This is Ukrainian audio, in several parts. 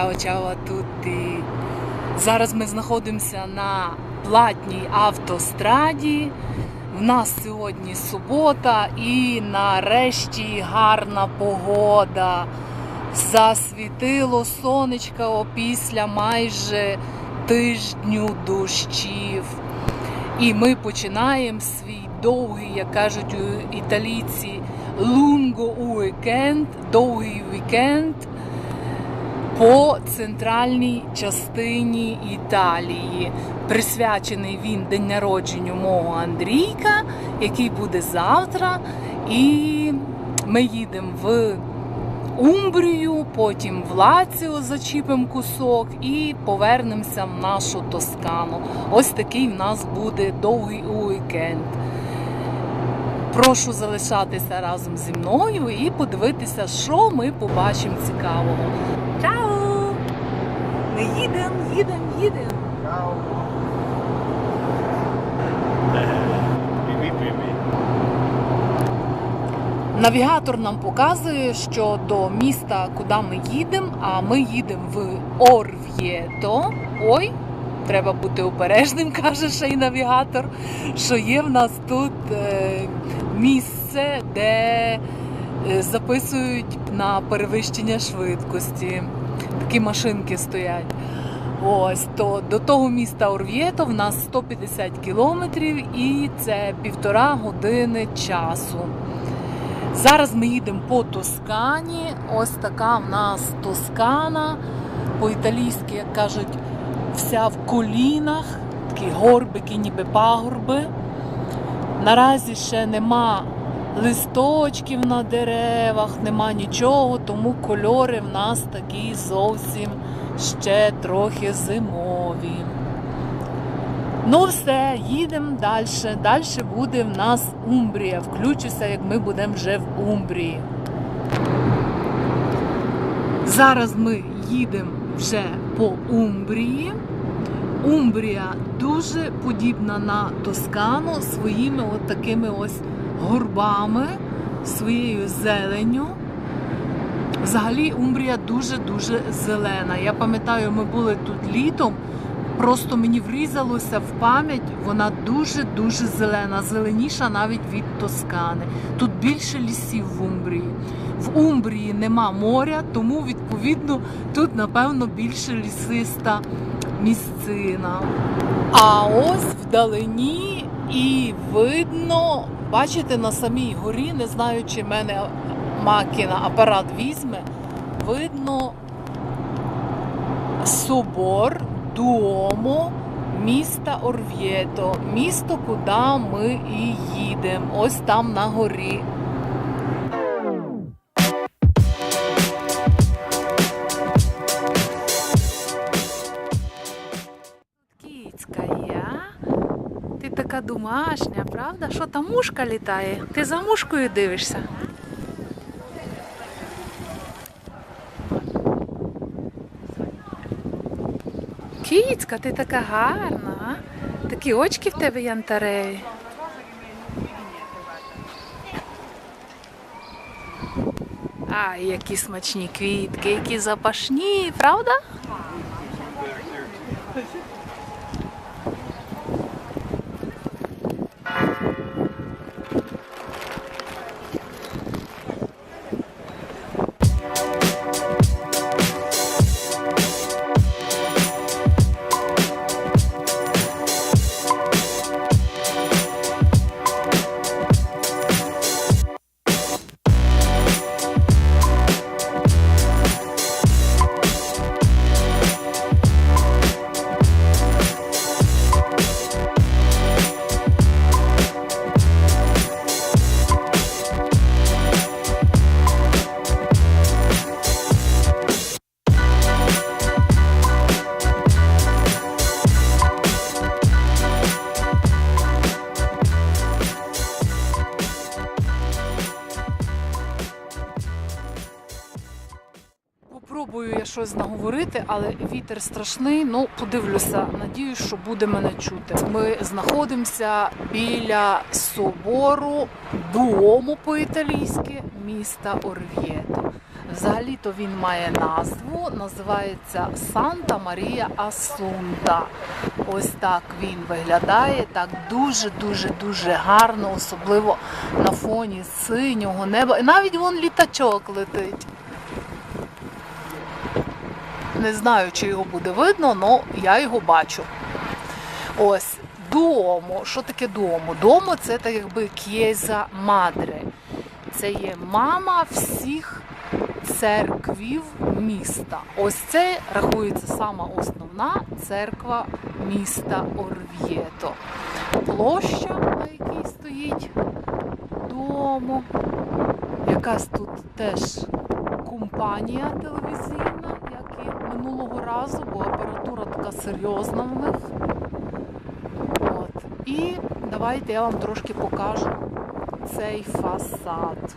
Чао, чао тутті. Зараз ми знаходимося на платній автостраді. В нас сьогодні субота і нарешті гарна погода. Засвітило сонечко опісля майже тижню дощів. І ми починаємо свій довгий, як кажуть у італійці, лунго уікенд, довгий вікенд по центральній частині Італії. Присвячений він день народженню мого Андрійка, який буде завтра. І ми їдемо в Умбрію, потім в Лаціо зачіпимо кусок і повернемося в нашу Тоскану. Ось такий в нас буде довгий уікенд. Прошу залишатися разом зі мною і подивитися, що ми побачимо цікавого. Їдемо, їдемо, привіт. Навігатор нам показує, що до міста, куди ми їдемо, а ми їдемо в Орв'єто. Ой, треба бути обережним, каже ще й навігатор, що є в нас тут е, місце, де е, записують на перевищення швидкості. Такі машинки стоять. Ось то до того міста Орв'єто в нас 150 кілометрів і це півтора години часу. Зараз ми їдемо по Тоскані. Ось така в нас Тоскана. По-італійськи, як кажуть, вся в колінах, такі горбики, ніби пагорби. Наразі ще нема листочків на деревах, нема нічого, тому кольори в нас такі зовсім ще трохи зимові. Ну все, їдемо далі. Далі буде в нас Умбрія. Включуся, як ми будемо вже в Умбрії. Зараз ми їдемо вже по Умбрії. Умбрія дуже подібна на Тоскану своїми от такими ось горбами, своєю зеленню. Взагалі Умбрія дуже-дуже зелена. Я пам'ятаю, ми були тут літом. Просто мені врізалося в пам'ять, вона дуже-дуже зелена, зеленіша навіть від Тоскани. Тут більше лісів в Умбрії. В Умбрії нема моря, тому відповідно тут, напевно, більше лісиста місцина. А ось вдалині і видно, бачите, на самій горі, не знаю, чи мене Макіна апарат візьме, видно собор Дуомо міста Орв'єто, місто, куди ми і їдемо. Ось там на горі. Кіцька я. Ти така домашня, правда? Що там мушка літає? Ти за мушкою дивишся? Кіцька, ти така гарна. а? Такі очки в тебе янтареві. Ай, які смачні квітки, які запашні, правда? Попробую я щось наговорити, але вітер страшний. Ну, подивлюся. Надіюсь, що буде мене чути. Ми знаходимося біля собору Дуому по-італійськи міста Орв'єто. Взагалі-то він має назву, називається Санта Марія Асунта. Ось так він виглядає, так дуже-дуже дуже гарно, особливо на фоні синього неба. І навіть вон літачок летить. Не знаю, чи його буде видно, але я його бачу. Ось Дуомо. Що таке Дуомо? Дуомо це так якби к'єза мадре. Це є мама всіх церквів міста. Ось це рахується сама основна церква міста Орв'єто. Площа, на якій стоїть Дуомо. Якась тут теж компанія телевізійна, минулого разу, бо апаратура така серйозна в них. От. І давайте я вам трошки покажу цей фасад.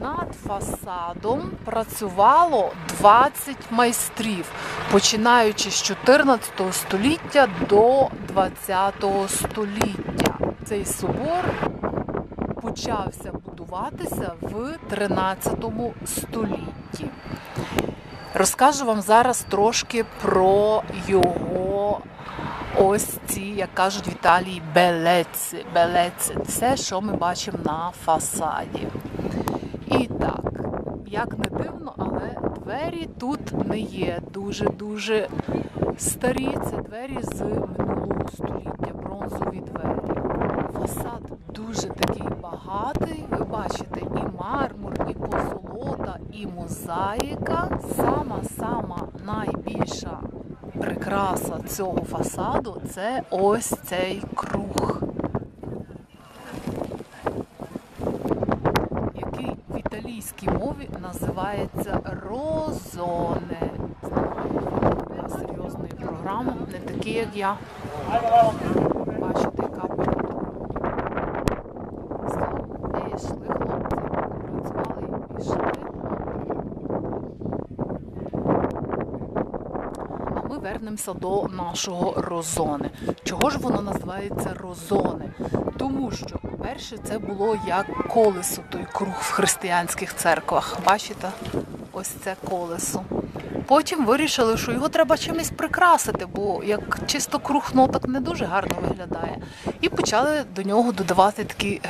Над фасадом працювало 20 майстрів, починаючи з 14 століття до 20 століття. Цей собор почався будуватися в 13 столітті. Розкажу вам зараз трошки про його ось ці, як кажуть в Італії, белеці. Белеці це, що ми бачимо на фасаді. І так, як не дивно, але двері тут не є дуже-дуже старі. Це двері з минулого століття, бронзові двері. Фасад дуже такий багатий. Ви бачите, і мармур, і позолота, і мозаїка. Сама-сама найбільша прикраса цього фасаду це ось цей круг. який в італійській мові називається розоне. Для серйозної програми, не такі, як я. Бачите, яка апаратура. Слава, де йшли хлопці, працювали і пішли. А ми вернемося до нашого розони. Чого ж воно називається розони? Тому що, перше, це було як колесо, той круг в християнських церквах. Бачите? Ось це колесо. Потім вирішили, що його треба чимось прикрасити, бо як чисто круг ну, так не дуже гарно виглядає. І почали до нього додавати такі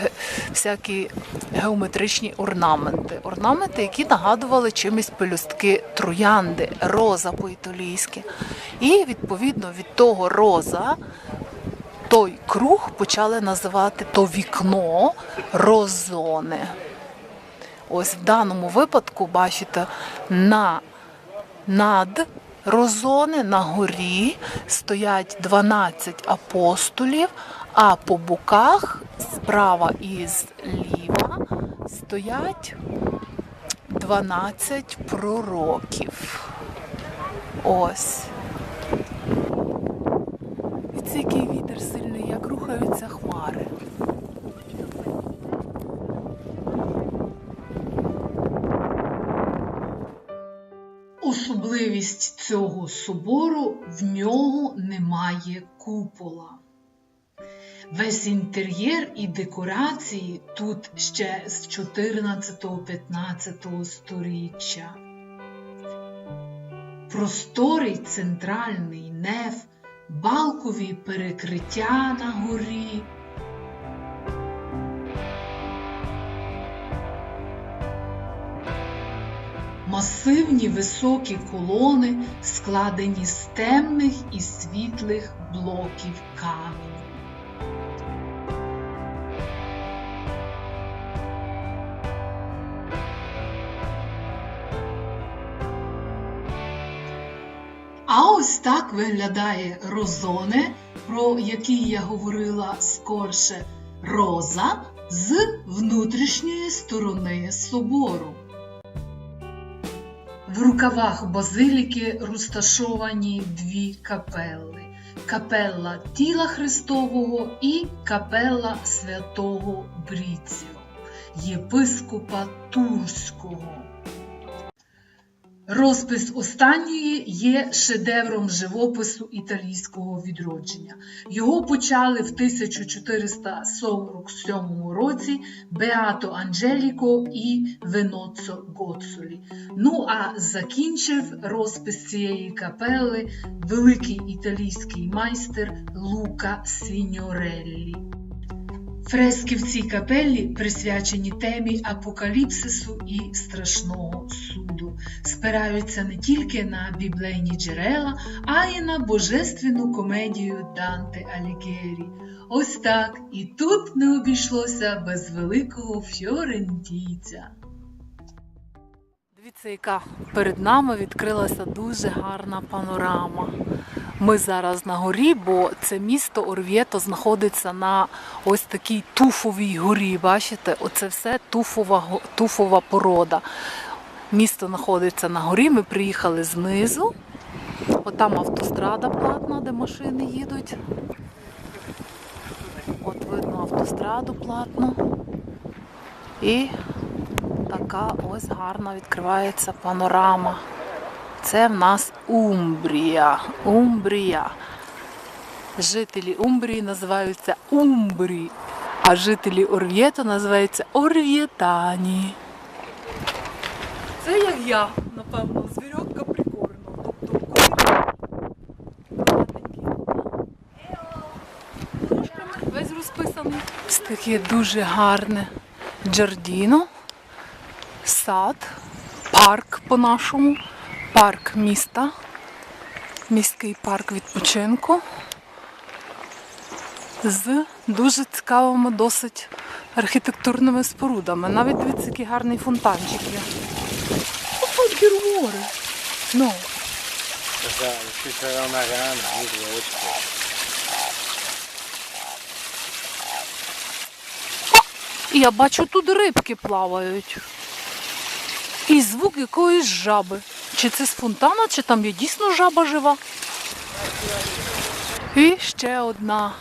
всякі геометричні орнаменти. Орнаменти, які нагадували чимось пелюстки троянди, роза по-італійськи. І відповідно від того роза той круг почали називати то вікно розоне. Ось в даному випадку, бачите, на, над розони на горі стоять 12 апостолів, а по боках справа і зліва стоять 12 пророків. Ось. Собору в нього немає купола. Весь інтер'єр і декорації тут ще з 14-15 сторіччя. Просторий центральний неф, балкові перекриття на горі. Масивні високі колони, складені з темних і світлих блоків каменю. А ось так виглядає розоне, про який я говорила скорше, роза з внутрішньої сторони собору. В рукавах базиліки розташовані дві капелли: капелла тіла Христового і капелла святого Бріціо, єпископа Турського. Розпис останньої є шедевром живопису італійського відродження. Його почали в 1447 році Беато Анджеліко і Веноцо Гоцолі. Ну а закінчив розпис цієї капели великий італійський майстер Лука Сіньореллі. Фрески в цій капеллі присвячені темі апокаліпсису і страшного суду, спираються не тільки на біблейні джерела, а й на божественну комедію Данте Алігері. Ось так і тут не обійшлося без великого фьорентійця. Дивіться, яка перед нами відкрилася дуже гарна панорама. Ми зараз на горі, бо це місто Орв'єто знаходиться на ось такій туфовій горі. Бачите, оце все туфова, туфова порода. Місто знаходиться на горі. Ми приїхали знизу. Отам автострада платна, де машини їдуть. От видно автостраду платну. І така ось гарна відкривається панорама. Це в нас Умбрія. Умбрія. Жителі Умбрії називаються Умбрі, а жителі Орв'єто називаються Орв'єтані. Це як я, напевно, звірятка прикорна. Тобто курятники. Весь розписаний. Ось таке дуже гарне джардіно, сад, парк по-нашому, парк міста, міський парк відпочинку з дуже цікавими досить архітектурними спорудами. Навіть дивіться, який гарний фонтанчик є. Опа, гірвори. Ну, і я бачу, тут рибки плавають. І звук якоїсь жаби. Чи це з фонтана, чи там є дійсно жаба жива? І ще одна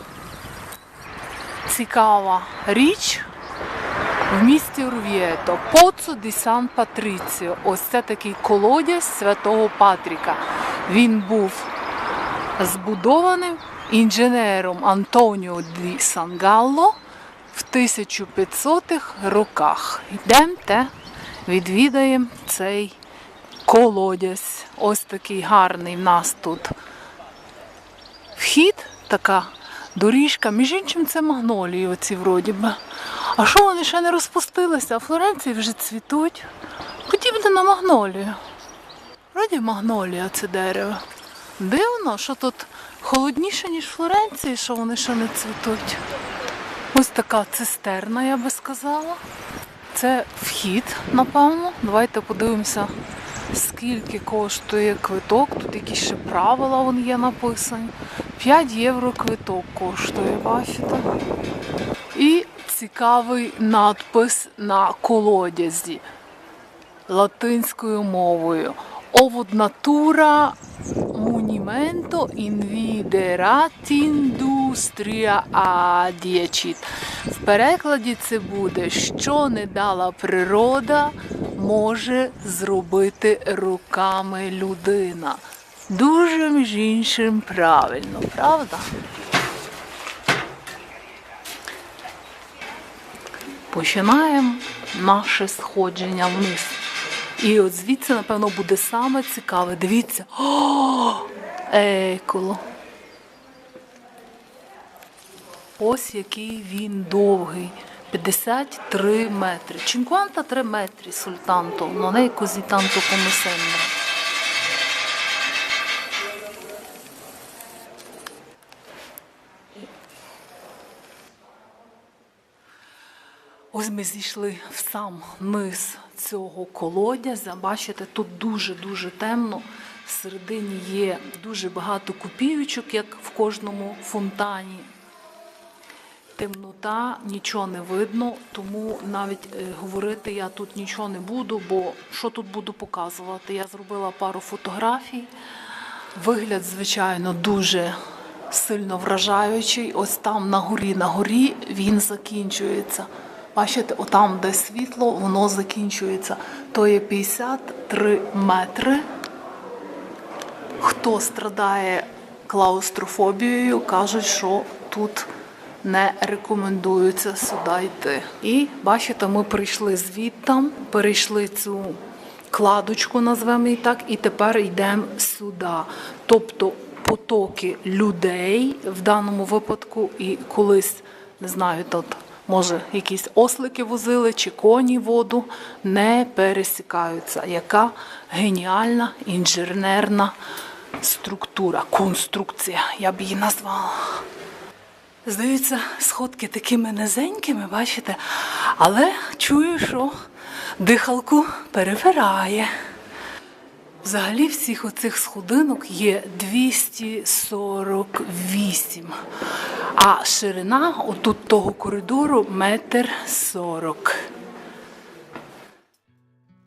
цікава річ в місті Орв'єто. Поцо ді Сан Патріціо. Ось це такий колодязь святого Патріка. Він був збудований інженером Антоніо ді Сангалло в 1500-х роках. Йдемте, відвідаємо цей колодязь. Ось такий гарний в нас тут вхід, така доріжка. Між іншим, це магнолії, оці вроді би. А що вони ще не розпустилися? А Флоренції вже цвітуть. Подібне на магнолію. Вроді магнолія це дерево. Дивно, що тут холодніше, ніж в Флоренції, що вони ще не цвітуть. Ось така цистерна, я би сказала. Це вхід, напевно. Давайте подивимося, скільки коштує квиток. Тут якісь ще правила вон є написані. 5 євро квиток коштує, бачите? І цікавий надпис на колодязі латинською мовою. Овод натура Munimento inviderat industria adіячіт. В перекладі це буде, що не дала природа, може зробити руками людина. Дуже між іншим правильно, правда? Починаємо наше сходження вниз. І от звідси, напевно, буде саме цікаве. Дивіться. О, еколо. Ось який він довгий. 53 метри. 53 метри султанто, non è così tanto come sembra. Ось ми зійшли в сам низ цього колодязя. Бачите, тут дуже-дуже темно. Всередині є дуже багато копійочок, як в кожному фонтані. Темнота, нічого не видно, тому навіть е, говорити я тут нічого не буду, бо що тут буду показувати? Я зробила пару фотографій. Вигляд, звичайно, дуже сильно вражаючий. Ось там на горі, на горі він закінчується. Бачите, отам, де світло, воно закінчується. то є 53 метри. Хто страдає клаустрофобією, кажуть, що тут не рекомендується сюди йти. І бачите, ми прийшли звідтам, перейшли цю кладочку, назвемо її так, і тепер йдемо сюди. Тобто потоки людей в даному випадку, і колись не знаю, тут може якісь ослики возили чи коні воду, не пересікаються. Яка геніальна інженерна структура, конструкція, я б її назвала. Здаються, сходки такими низенькими, бачите, але чую, що дихалку перевирає. Взагалі всіх оцих сходинок є 248, а ширина отут того коридору метр сорок.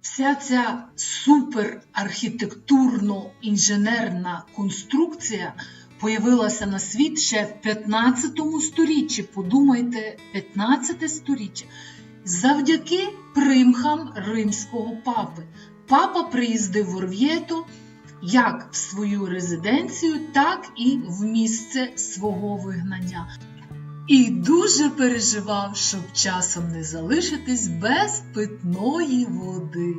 Вся ця суперархітектурно-інженерна конструкція появилася на світ ще в 15 сторіччі. Подумайте, 15 сторіччя. Завдяки примхам римського папи. Папа приїздив в Орв'єто як в свою резиденцію, так і в місце свого вигнання. І дуже переживав, щоб часом не залишитись без питної води.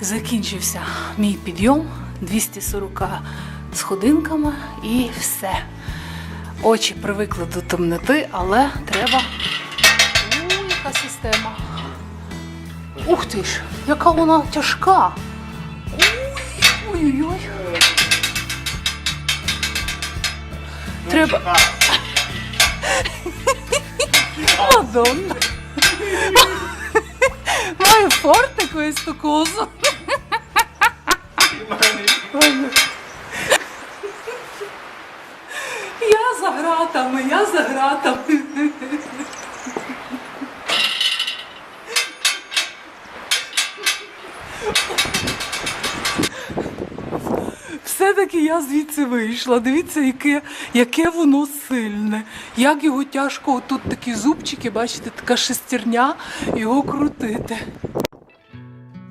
Закінчився мій підйом 240 сходинками і все. Очі привикли до темноти, але треба. У, яка система. Ух ти ж, яка вона тяжка. Ой-ой-ой. Треба. Мадонна. Маю фортик ось таку. Я за гратами, я за гратами. Все-таки я звідси вийшла. Дивіться, яке, яке воно сильне. Як його тяжко, тут такі зубчики, бачите, така шестерня, його крутити.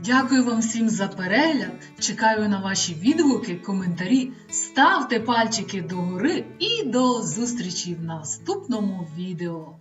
Дякую вам всім за перегляд. Чекаю на ваші відгуки, коментарі. Ставте пальчики догори і до зустрічі в наступному відео.